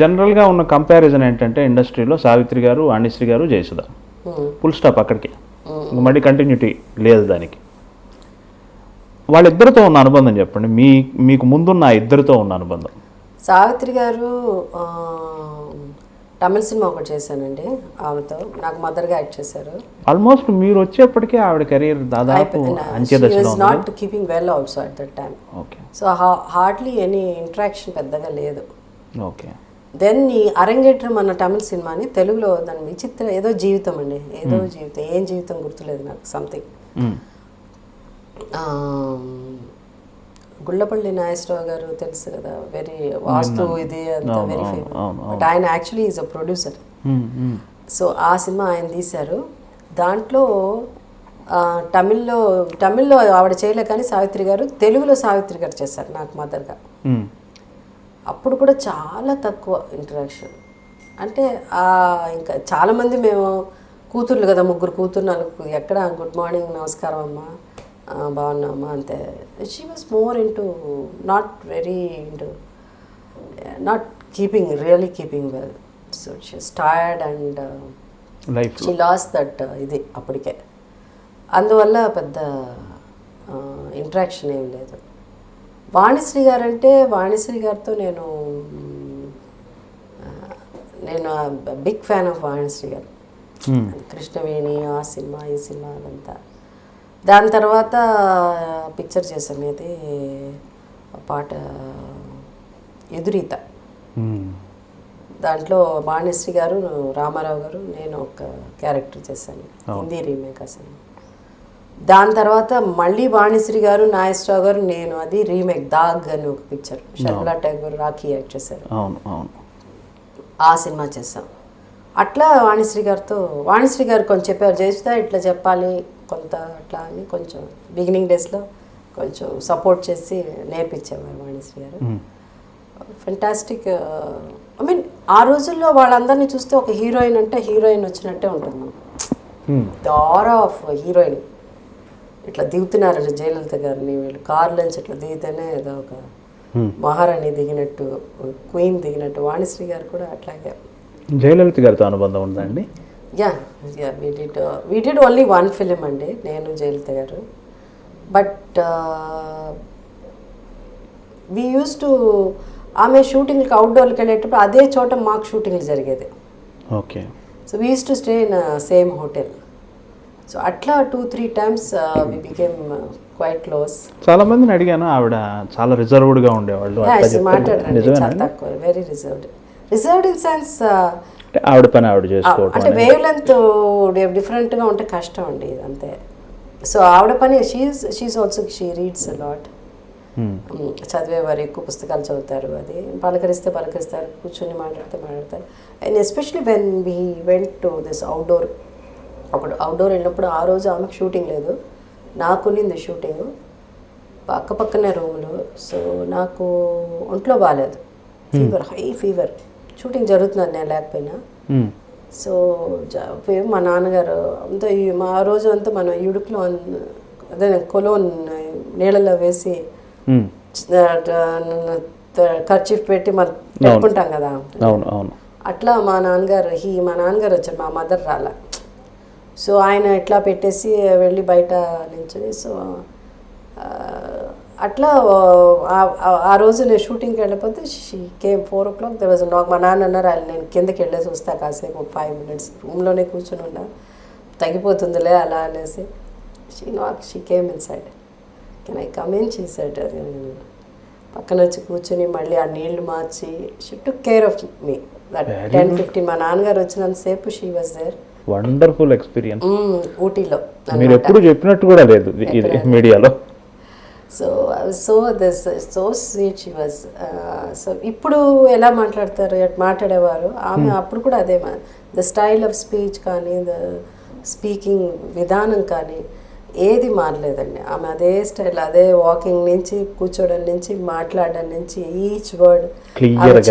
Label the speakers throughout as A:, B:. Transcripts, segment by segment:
A: జనరల్గా ఉన్న కంపారిజన్ ఏంటంటే ఇండస్ట్రీలో సావిత్రి గారు వాణిశ్రీ గారు జయసుధ. ఫుల్ స్టాప్ అక్కడికి. ఇంక మళ్ళీ కంటిన్యూటీ లేదు దానికి. వాళ్ళిద్దరితో ఉన్న అనుబంధం చెప్పండి. మీ మీకు ముందున్న ఇద్దరితో ఉన్న అనుబంధం.
B: సావిత్రి గారు తమిళ సినిమా ఒకటి చేశానండి ఆమెతో. నాకు మదర్గా యాక్ట్ చేశారు.
A: ఆల్మోస్ట్ మీరు వచ్చేప్పటికే ఆవిడ కెరీర్ దాదాపు
B: not keeping well also at that time
A: okay
B: so hardly any interaction పెద్దగా లేదు.
A: ఓకే
B: దెన్ ఈ అరంగేట్రం అన్న తమిళ సినిమాని తెలుగులో దాని విచిత్ర ఏదో జీవితం అండి. ఏదో జీవితం. ఏం జీవితం గుర్తులేదు నాకు. సంథింగ్
A: మ్మ్.
B: గుళ్ళపల్లి నాగేశ్వరరావు గారు తెలుసు కదా. వెరీ వాస్తు ఇది అంతా వెరీ ఫేమస్ బట్ ఆయన actually is a producer. So ఆ సినిమా ఆయన తీశారు. దాంట్లో తమిళ్ళో తమిళ్ళో ఆవిడ చేయలే కానీ సావిత్రి గారు తెలుగులో సావిత్రి గారు చేశారు నాకు మదర్గా.
A: మ్మ్.
B: అప్పుడు కూడా చాలా తక్కువ ఇంటరాక్షన్ అంటే ఇంకా చాలామంది మేము కూతుర్లు కదా ముగ్గురు కూతురు నలుగురు ఎక్కడ? గుడ్ మార్నింగ్ నమస్కారం అమ్మా. ఆ, బాగున్నామ్మా అంతే. She was more into not very into not keeping really keeping well so she's tired and
A: life
B: she lost that ఇది అప్పటికే. అందువల్ల పెద్ద ఇంట్రాక్షన్ ఏం లేదు. వాణిశ్రీ గారు అంటే వాణిశ్రీ గారితో నేను నేను బిగ్ ఫ్యాన్ ఆఫ్ వాణిశ్రీ గారు. కృష్ణవేణి ఆ సినిమా ఈ సినిమా అదంతా. దాని తర్వాత పిక్చర్ ఆ పాట ఎదురీత. దాంట్లో బాణశ్రీ గారు రామారావు గారు నేను ఒక క్యారెక్టర్ చేశాను. హిందీ రీమేక్ అసలు దాని తర్వాత మళ్ళీ వాణిశ్రీ గారు నాగేశ్వరరావు గారు నేను అది రీమేక్ దాగ్ అని ఒక పిక్చర్ షర్మిలా ట్యాగూర్ రాఖీ యాక్ట్ చేశారు.
A: అవును అవును.
B: ఆ సినిమా చేసాం అట్లా వాణిశ్రీ గారితో వాణిశ్రీ గారు కొంచెం చెప్పారు చేస్తా ఇట్లా చెప్పాలి కొంత అట్లా అని కొంచెం బిగినింగ్ డేస్లో కొంచెం సపోర్ట్ చేసి నేర్పించేవారు వాణిశ్రీ గారు. ఫెంటాస్టిక్ ఐ మీన్ ఆ రోజుల్లో వాళ్ళందరినీ చూస్తే ఒక హీరోయిన్ అంటే హీరోయిన్ వచ్చినట్టే ఉంటుంది. దార ఆఫ్ హీరోయిన్ ఇట్లా దిగుతున్నారండి జయలలిత గారిని వీళ్ళు. కార్లోంచి ఇట్లా దిగితేనే ఏదో ఒక. మహారాణి దిగినట్టు క్వీన్ దిగినట్టు వాణిశ్రీ గారు కూడా అట్లాగే.
A: జయలలిత గారితో అనుబంధం ఉందండి
B: yeah yeah we did we did only one film అండి నేను జయలలిత గారు. బట్ వీ యూస్ టు ఆమె షూటింగ్కి అవుట్డోర్కి వెళ్ళేటప్పుడు అదే చోట మాకు షూటింగ్లు జరిగేది.
A: Okay.
B: So we use to stay in same hotel so అట్లా two three times we became quite close
A: చాలా మందిని అడిగాను ఆవిడ చాలా రిజర్వ్డ్గా ఉండేవాళ్ళు
B: చాలా తక్కువ very reserved reserved in sense
A: ఆవిడ పని ఆవిడ చేసుకోవటం
B: అంటే వేవ్ లెంత్ డిఫరెంట్గా ఉంటే కష్టం అండి అంతే సో ఆవిడ పని she she also she reads lot. చదివేవారు ఎక్కువ పుస్తకాలు చదువుతారు అది పలకరిస్తే పలకరిస్తారు కూర్చొని మాట్లాడితే మాట్లాడతారు. And especially when we went to this outdoor అప్పుడు అవుట్డోర్ వెళ్ళినప్పుడు ఆ రోజు ఆమెకు షూటింగ్ లేదు. నాకు ఉన్నింది షూటింగ్ పక్క పక్కనే రూములు సో నాకు ఒంట్లో బాగాలేదు ఫీవర్ హై ఫీవర్ షూటింగ్ జరుగుతుంది నేను లేకపోయినా. సో పోయి మా నాన్నగారు అంతా మా రోజు అంతా మనం ఇడుకులో అదే కొలోన్ నీళ్ళలో వేసి. ఖర్చీఫ్ పెట్టి మనం పెట్టుకుంటాం కదా. అట్లా మా నాన్నగారు హీ మా నాన్నగారు వచ్చారు మా మదర్ రాల. సో ఆయన ఇట్లా పెట్టేసి వెళ్ళి బయట నించుని సో అట్లా ఆ- రోజు నేను షూటింగ్కి వెళ్ళిపోతే she came four o'clock there was నాకు మా నాన్న అన్నారు "ఆయన నేను కిందకి వెళ్ళేసి వస్తా కాసేపు ఫైవ్ మినిట్స్ రూమ్లోనే కూర్చొని ఉన్నా తగ్గిపోతుందిలే అలా అనేసి. She not she came inside can I come in she side పక్కన వచ్చి కూర్చొని మళ్ళీ ఆ నీళ్ళు మార్చి. She took care of me that ten fifteen మా నాన్నగారు వచ్చినంతసేపు she was there
A: wonderful experience.
B: ఊటీలో
A: మీరు ఎప్పుడు చెప్పినట్టు కూడా లేదు ఇది- మీడియాలో.
B: So so this so sweet she was so ఇప్పుడు ఎలా మాట్లాడతారు మాట్లాడేవారు? ఆమె అప్పుడు కూడా అదే ద స్టైల్ ఆఫ్ స్పీచ్ కానీ ద స్పీకింగ్ విధానం కానీ ఏది మారలేదండి. ఆమె అదే స్టైల్ అదే వాకింగ్ నుంచి కూర్చోవడం నుంచి మాట్లాడడం నుంచి ఈచ్ వర్డ్.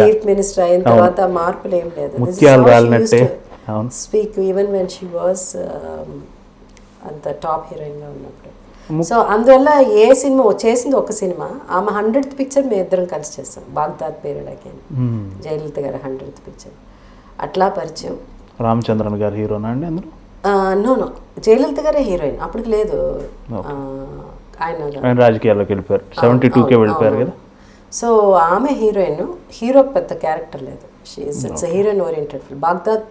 B: చీఫ్ మినిస్టర్ అయిన తర్వాత మార్పులు ఏం లేదు. Speak even when she was అంత టాప్ హీరోయిన్గా ఉన్నప్పుడు. సో అందువల్ల ఏ సినిమా చేసింది ఒక సినిమా ఆమె హండ్రెడ్ పిక్చర్ మేము ఇద్దరం కలిసి చేస్తాం బాగ్దాద్
A: మ్మ్.
B: జయలలిత గారి హండ్రెడ్ పిక్చర్ అట్లా పరిచయం.
A: రామచంద్రన్ గారు హీరోనా అండి అందరూ
B: నో నో. జయలలిత గారే హీరోయిన్. అప్పటికి లేదు. ఆయన
A: రాజకీయాల్లోకి వెళ్ళిపోయారు. సెవెంటీ టూకే వెళ్ళిపోయారు కదా?
B: సో ఆమె హీరోయిన్. హీరో పెద్ద క్యారెక్టర్ లేదు. She's it's heroine oriented film Baghdad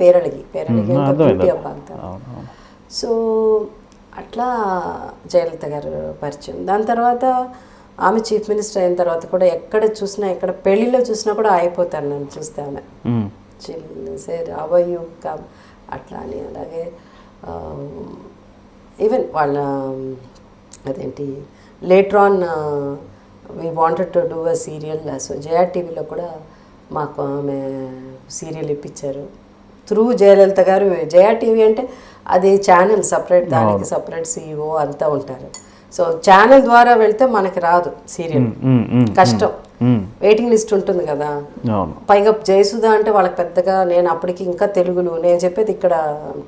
A: అవును అవును.
B: సో అట్లా జయలలిత గారు పరిచయం. దాని తర్వాత ఆమె చీఫ్ మినిస్టర్ అయిన తర్వాత కూడా ఎక్కడ చూసినా ఎక్కడ పెళ్ళిలో చూసినా కూడా అయిపోతాను నన్ను చూస్తే ఆమె.
A: మ్మ్.
B: సే రాబోయు కమ్ అట్లా అని అలాగే ఈవెన్ వాళ్ళ అదేంటి later on we wanted to do a serial so Jaya టీవీలో కూడా మాకు ఆమె సీరియల్ ఇప్పించారు. త్రూ జయలలిత గారు జయా టీవీ అంటే అది ఛానల్ సపరేట్ దానికి సపరేట్ సీఈఓ అంతా ఉంటారు. సో ఛానల్ ద్వారా వెళ్తే మనకి రాదు సీరియల్. కష్టం. వెయిటింగ్ లిస్ట్ ఉంటుంది కదా. పైగా జయసుధ అంటే వాళ్ళకి పెద్దగా నేను అప్పటికి ఇంకా తెలుగులో నేను చెప్పేది ఇక్కడ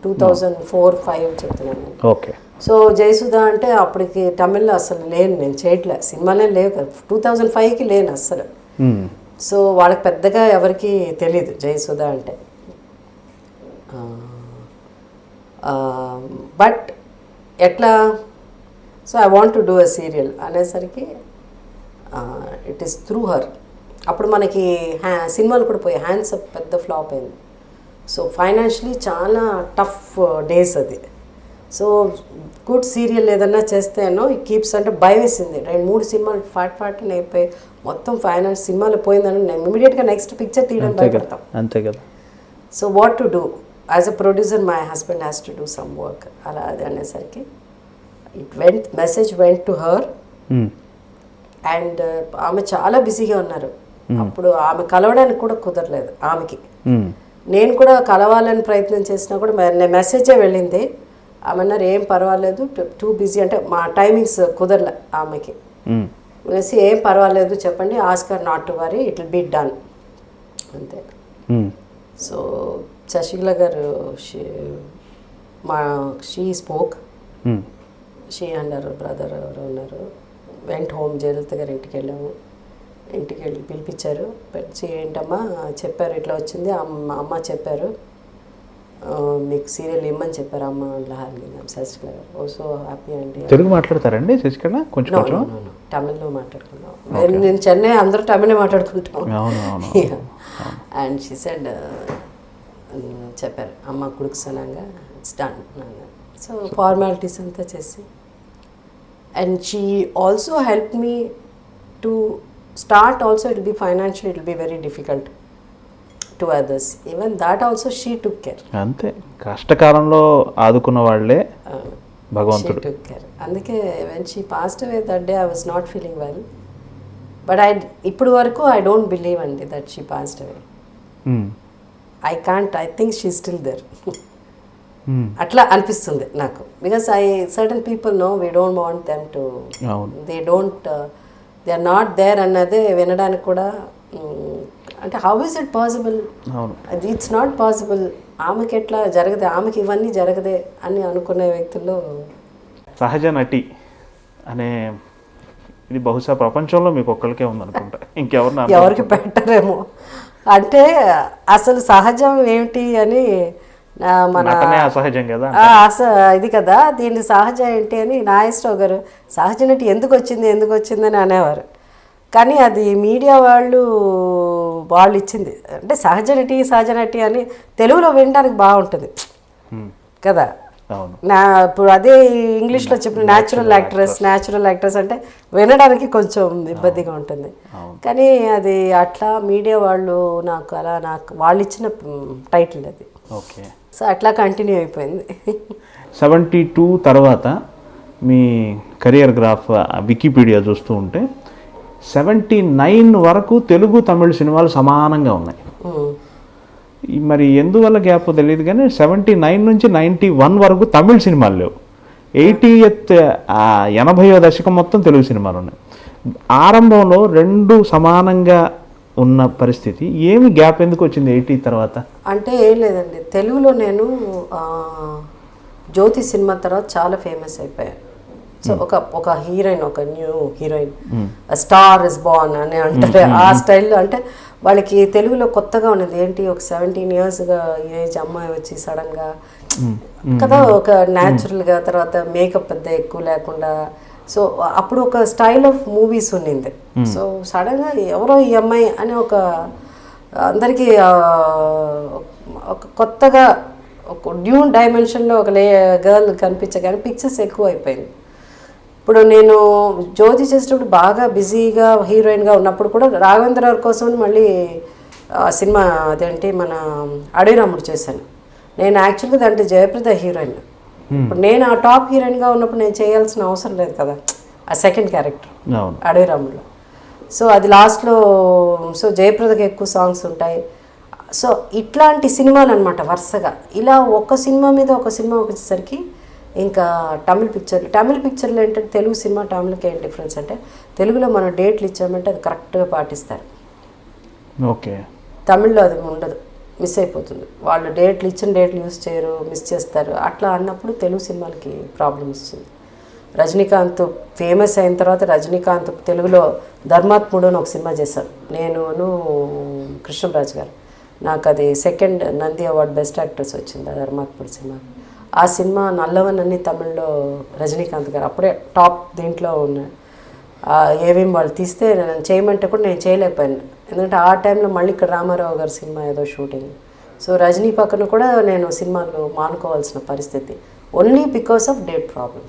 B: టూ థౌజండ్ ఫోర్ ఫైవ్ చెప్తున్నాను
A: ఓకే.
B: సో జయసుధ అంటే అప్పటికి తమిళ్ళో అసలు లేను నేను చేయట్లే. సినిమాలే లేవు కదా. టూ థౌజండ్ ఫైవ్కి లేను అస్సలు.
A: మ్మ్.
B: సో వాళ్ళకి పెద్దగా ఎవరికి తెలియదు జయసుధ అంటే. బట్ ఎట్లా so I want to do a serial అనేసరికి ఇట్ ఈస్ త్రూ హర్. అప్పుడు మనకి హ్యా సినిమాలు కూడా పోయి హ్యాండ్స్ అప్ పెద్ద ఫ్లాప్ అయింది. సో ఫైనాన్షియలీ చాలా టఫ్ డేస్ అది. సో గుడ్ సీరియల్ ఏదన్నా చేస్తేనో ఈ కీప్స్ అంటే భయం వేసింది రెండు మూడు సినిమాలు ఫాట్ ఫాట్ అయిపోయి మొత్తం ఫైనాన్స్ సినిమాలు పోయిందని నేను ఇమీడియట్గా నెక్స్ట్ పిక్చర్ తీయడం
A: అంతే కదా
B: భయపడతాం.
A: అంతే కదా.
B: So what to do as a producer my husband has to do some work అలా అది అనేసరికి it went message went to her. And ఆమె చాలా బిజీగా ఉన్నారు. అప్పుడు ఆమె కలవడానికి కూడా కుదరలేదు ఆమెకి.
A: మ్మ్.
B: నేను కూడా కలవాలని ప్రయత్నం చేసినా కూడా మెసేజే వెళ్ళింది. ఆమె అన్నారు ఏం పర్వాలేదు టూ బిజీ అంటే మా టైమింగ్స్ కుదరలే ఆమెకి. అనేసి ఏం పర్వాలేదు చెప్పండి ask her not to worry it will be done. అంతే. సో శశికళ గారు షీ మా షీ స్పోక్. షీ అన్నారు బ్రదర్ ఎవరు ఉన్నారు. వెంట హోమ్ జయలలిత గారి ఇంటికి వెళ్ళాము. ఇంటికి వెళ్ళి పిలిపించారు. పిలిచి ఏంటమ్మా చెప్పారు ఇట్లా వచ్చింది అమ్మ అమ్మ చెప్పారు. మీకు సీరియల్ ఇమ్మని చెప్పారు అమ్మ లహార్ని శశికళ గారు ఓ సో హ్యాపీ అండి.
A: తెలుగు మాట్లాడతారండి శశికళ కొంచెం.
B: తమిళ్ళో మాట్లాడుకున్నాం నేను- నేను చెన్నై అందరూ తమిళే మాట్లాడుకుంటాం. అండ్ షీ సెడ్ చెప్పారు. అమ్మ కుడుకుసనంగా ఇట్స్ డన్ సో ఫార్మాలిటీస్ అంతా చేసి. And she also help me to start also it be financial it be very difficult to others even that also she took care
A: అంతే. కష్టకాలంలో ఆదుకున్న వాళ్ళే భగవంతుడు.
B: She took care. అందుకే when she passed away that day I was not feeling well but I ఇప్పుడు వరకు I don't believe అండి that she passed away. I can't I think she still there. అట్లా అనిపిస్తుంది నాకు. Because I certain people know we don't want them to they don't they are not there అన్నదే వినడానికి కూడా అంటే హౌ ఇస్ ఇట్ పాసిబుల్ అది it's not possible ఆమెకి ఎట్లా జరగదే? ఆమెకి ఇవన్నీ జరగదే అని అనుకునే వ్యక్తుల్లో
A: సహజ నటి అనే ఇది బహుశా ప్రపంచంలో మీకు ఒక్కరికే ఉందనుకుంటా. ఇంకెవరిని అర్థం-
B: ఎవరికి పెట్టరేమో. అంటే అసలు సహజం ఏమిటి అని మన
A: అసహజం కదా.
B: ఇది కదా. దీని సహజం ఏంటి అని నాగేశ్వరరావు గారు సహజ నటి ఎందుకు వచ్చింది ఎందుకు వచ్చిందని అనేవారు. కానీ అది మీడియా వాళ్ళు వాళ్ళు ఇచ్చింది. అంటే సహజ నటి సహజ నటి అని తెలుగులో వినడానికి బాగుంటుంది. కదా? నా ఇప్పుడు అదే ఇంగ్లీష్లో చెప్పిన న్యాచురల్ యాక్ట్రెస్ న్యాచురల్ యాక్ట్రెస్ అంటే వినడానికి కొంచెం ఇబ్బందిగా ఉంటుంది. కానీ అది అట్లా మీడియా వాళ్ళు నాకు అలా నాకు వాళ్ళు ఇచ్చిన టైటిల్ అది.
A: ఓకే.
B: సో అట్లా కంటిన్యూ అయిపోయింది.
A: సెవెంటీ టూ తర్వాత మీ కెరియర్ గ్రాఫ్ వికీపీడియా చూస్తూ ఉంటే సెవెంటీ నైన్ వరకు తెలుగు తమిళ సినిమాలు సమానంగా ఉన్నాయి. మరి ఎందువల్ల గ్యాప్ తెలియదు కానీ సెవెంటీ నైన్ నుంచి నైంటీ వన్ వరకు తమిళ సినిమాలు లేవు. ఎయిటీ ఎత్ ఎనభైవ దశకం మొత్తం తెలుగు సినిమాలు ఉన్నాయి. ఆరంభంలో రెండు సమానంగా ఉన్న పరిస్థితి. ఏమి గ్యాప్ ఎందుకు వచ్చింది ఎయిటీ తర్వాత?
B: అంటే ఏం లేదండి. తెలుగులో నేను జ్యోతి సినిమా తర్వాత చాలా ఫేమస్ అయిపోయాను. సో ఒక ఒక హీరోయిన్ ఒక new heroine star is born అని అంటారు. ఆ స్టైల్లో అంటే వాళ్ళకి తెలుగులో కొత్తగా ఉన్నది. ఏంటి? ఒక సెవెంటీన్ ఇయర్స్గా ఏజ్ అమ్మాయి వచ్చి సడన్గా కదా ఒక న్యాచురల్గా తర్వాత మేకప్ పెద్ద ఎక్కువ లేకుండా. సో అప్పుడు ఒక స్టైల్ ఆఫ్ మూవీస్ ఉండింది సో సడన్గా ఎవరో ఈ అమ్మాయి అని ఒక అందరికీ ఒక కొత్తగా ఒక న్యూ డైమెన్షన్లో ఒక లే గర్ల్ కనిపించగానే పిక్చర్స్ ఎక్కువ అయిపోయింది ఇప్పుడు నేను జ్యోతి చేసేటప్పుడు బాగా బిజీగా హీరోయిన్గా ఉన్నప్పుడు కూడా రాఘవేంద్ర గారి కోసం మళ్ళీ ఆ సినిమా అదేంటి మన అడవిరాముడు చేశాను. నేను యాక్చువల్గా దాంట్లో జయప్రద హీరోయిన్. ఇప్పుడు నేను ఆ టాప్ హీరోయిన్గా ఉన్నప్పుడు నేను చేయాల్సిన అవసరం లేదు కదా ఆ సెకండ్ క్యారెక్టర్.
A: అవును.
B: అడవిరాములో సో అది లాస్ట్లో సో జయప్రదకి ఎక్కువ సాంగ్స్ ఉంటాయి. సో ఇట్లాంటి సినిమాలు అనమాట వరుసగా. ఇలా ఒక సినిమా మీద ఒక సినిమా వచ్చేసరికి ఇంకా తమిళ పిక్చర్లు తమిళ పిక్చర్లు ఏంటంటే తెలుగు సినిమా తమిళకి ఏం డిఫరెన్స్ అంటే తెలుగులో మనం డేట్లు ఇచ్చామంటే అది కరెక్ట్గా పాటిస్తారు.
A: ఓకే.
B: తమిళ్ళో అది ఉండదు మిస్ అయిపోతుంది. వాళ్ళు డేట్లు ఇచ్చిన డేట్లు యూస్ చేయరు మిస్ చేస్తారు. అట్లా అన్నప్పుడు తెలుగు సినిమాలకి ప్రాబ్లం వస్తుంది. రజనీకాంత్ ఫేమస్ అయిన తర్వాత రజనీకాంత్ తెలుగులో ధర్మాత్ముడు అని ఒక సినిమా చేశాను నేనును కృష్ణరాజు గారు. నాకు అది second Nandi award best actress వచ్చింది ఆ ధర్మాత్ముడు సినిమా ఆ సినిమా నల్లవన్ అని తమిళ్ళో రజనీకాంత్ గారు అప్పుడే టాప్ దీంట్లో ఉన్నాడు ఏవేం వాళ్ళు తీస్తే నేను చేయమంటే కూడా నేను చేయలేకపోయాను. ఎందుకంటే ఆ టైంలో మళ్ళీ ఇక్కడ రామారావు గారి సినిమా ఏదో షూటింగ్. సో రజనీ పక్కన కూడా నేను సినిమాలు మానుకోవాల్సిన పరిస్థితి. Only because of date problems